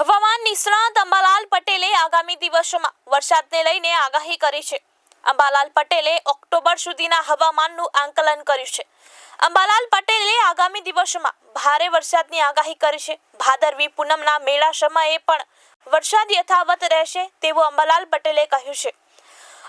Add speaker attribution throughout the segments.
Speaker 1: હવામાન નિષ્ણાત અંબાલાલ પટેલે આગામી દિવસોમાં વરસાદને લઈને આગાહી કરી છે. અંબાલાલ પટેલે ઓક્ટોબર સુધીના હવામાનનું આંકલન કર્યું છે. અંબાલાલ પટેલે આગામી દિવસોમાં ભારે વરસાદની આગાહી કરી છે. ભાદરવી પૂનમના મેળા સમયે પણ વરસાદ યથાવત રહેશે તેવું અંબાલાલ પટેલે કહ્યું છે.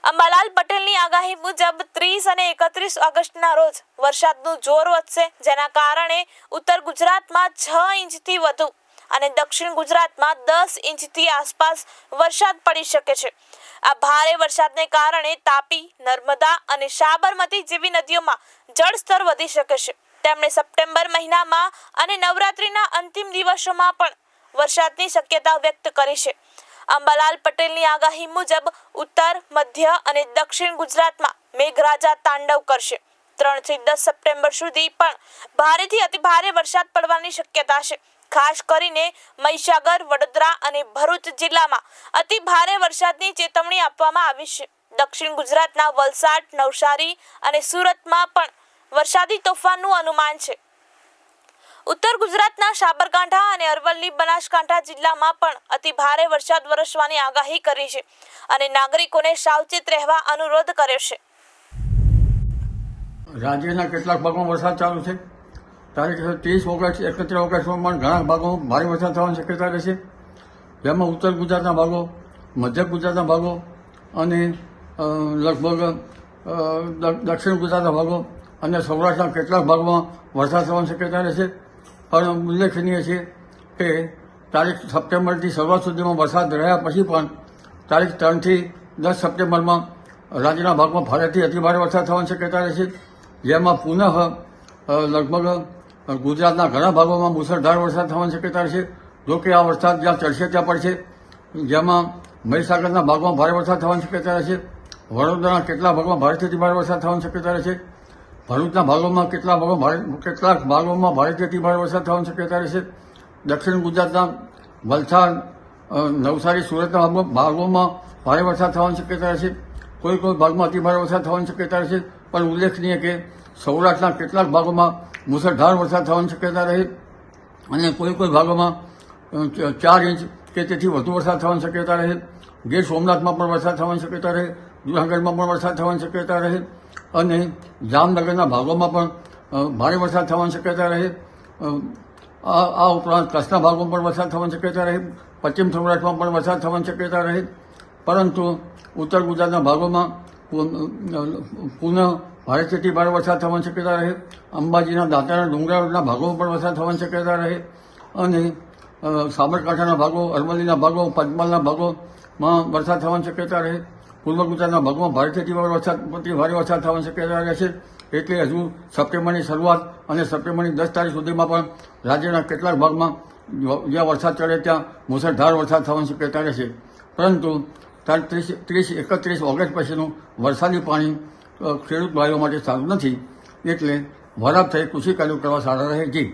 Speaker 1: અંબાલાલ પટેલની આગાહી મુજબ ત્રીસ અને એકત્રીસ ઓગસ્ટના રોજ વરસાદનું જોર વધશે, જેના કારણે ઉત્તર ગુજરાતમાં છ ઇંચથી વધુ અને દક્ષિણ ગુજરાતમાં દસ ઇંચથી આસપાસ વરસાદ પડી શકે છે. આ ભારે વરસાદને કારણે તાપી, નર્મદા અને સાબરમતી જેવી નદીઓમાં જળસ્તર વધી શકે છે. તેમણે સપ્ટેમ્બર મહિનામાં અને નવરાત્રિના અંતિમ દિવસોમાં પણ વરસાદની શક્યતા વ્યક્ત કરી છે. અંબાલાલ પટેલની આગાહી મુજબ ઉત્તર, મધ્ય અને દક્ષિણ ગુજરાતમાં મેઘરાજા તાંડવ કરશે. ત્રણથી દસ સપ્ટેમ્બર સુધી પણ ભારેથી અતિ ભારે વરસાદ પડવાની શક્યતા છે. ખાસ કરીને મહીસાગર, વડોદરા અને ભરૂચ જિલ્લામાં અતિ ભારે વરસાદની ચેતવણી આપવામાં આવી છે. દક્ષિણ ગુજરાતના વલસાડ, નવસારી અને સુરતમાં પણ વરસાદી તોફાનનું અનુમાન છે. ઉત્તર ગુજરાતના સાબરકાંઠા અને અરવલ્લી, બનાસકાંઠા જિલ્લામાં પણ અતિ ભારે વરસાદ વરસવાની આગાહી કરી છે અને નાગરિકોને સાવચેત રહેવા અનુરોધ કર્યો છે.
Speaker 2: રાજ્યના કેટલાક ભાગમાં વરસાદ ચાલુ છે? તારીખ ત્રીસ ઓગસ્ટ, એકત્રીસ ઓગસ્ટમાં પણ ઘણા ભાગોમાં ભારે વરસાદ થવાની શક્યતા રહેશે. જેમાં ઉત્તર ગુજરાતના ભાગો, મધ્ય ગુજરાતના ભાગો અને લગભગ દક્ષિણ ગુજરાતના ભાગો અને સૌરાષ્ટ્રના કેટલાક ભાગમાં વરસાદ થવાની શક્યતા રહેશે. પણ ઉલ્લેખનીય છે કે તારીખ સપ્ટેમ્બરથી શરૂઆત સુધીમાં વરસાદ રહ્યા પછી પણ તારીખ ત્રણથી દસ સપ્ટેમ્બરમાં રાજ્યના ભાગમાં ભારેથી અતિભારે વરસાદ થવાની શક્યતા રહેશે. જેમાં પુનઃ લગભગ ગુજરાતના ઘણા ભાગોમાં મુસળધાર વરસાદ થવાની શક્યતા છે. જો કે આ વરસાદ જ્યાં ચડશે ત્યાં પડશે. જેમાં મહીસાગરના ભાગમાં ભારે વરસાદ થવાની શક્યતા રહેશે. વડોદરાના કેટલાક ભાગમાં ભારેથી ભારે વરસાદ થવાની શક્યતા રહેશે. ભરૂચના ભાગોમાં કેટલાક ભાગો ભારે, કેટલાક ભાગોમાં ભારેથી ભારે વરસાદ થવાની શક્યતા રહેશે. દક્ષિણ ગુજરાતના વલસાડ નવસારી, સુરતના ભાગો- ભાગોમાં ભારે વરસાદ થવાની શક્યતા રહેશે. કોઈ કોઈ ભાગમાં અતિભારે વરસાદ થવાની શક્યતા રહેશે. પણ ઉલ્લેખનીય કે સૌરાષ્ટ્રના કેટલાક ભાગોમાં મુસળધાર વરસાદ થવાની શક્યતા રહે અને કોઈ કોઈ ભાગોમાં ચાર ઇંચ કે તેથી વધુ વરસાદ થવાની શક્યતા રહે. ગીર સોમનાથમાં પણ વરસાદ થવાની શક્યતા રહે. જુનાગઢમાં પણ વરસાદ થવાની શક્યતા રહે. અને જામનગરના ભાગોમાં પણ ભારે વરસાદ થવાની શક્યતા રહે. આ ઉપરાંત કચ્છના ભાગોમાં પણ વરસાદ થવાની શક્યતા રહે. પશ્ચિમ સૌરાષ્ટ્રમાં પણ વરસાદ થવાની શક્યતા રહે. પરંતુ ઉત્તર ગુજરાતના ભાગોમાં પુન- ભારેથી ભારે વરસાદ થવાની શક્યતા રહે. અંબાજીના દાંતાના ડુંગરાળના ભાગોમાં પણ વરસાદ થવાની શક્યતા રહે. અને સાબરકાંઠાના ભાગો, અરવલ્લીના ભાગો, પંચમહાલના ભાગોમાં વરસાદ થવાની શક્યતા રહે. પૂર્વ ગુજરાતના ભાગોમાં ભારેથી ભારે વરસાદ, અતિ ભારે વરસાદ થવાની શક્યતા રહેશે એટલે હજુ સપ્ટેમ્બરની શરૂઆત અને સપ્ટેમ્બરની દસ તારીખ સુધીમાં પણ રાજ્યના કેટલાક ભાગમાં જ્યાં વરસાદ ચડે ત્યાં મુસળધાર વરસાદ થવાની શક્યતા રહેશે પરંતુ તારીખ ત્રીસ ત્રીસ એકત્રીસ ઓગસ્ટ પછીનું વરસાદી પાણી ખેડૂત ભાઈઓ માટે સારું નથી, એટલે વરાપ થઈ કૃષિ કાર્યો કરવા સારા રહે જી.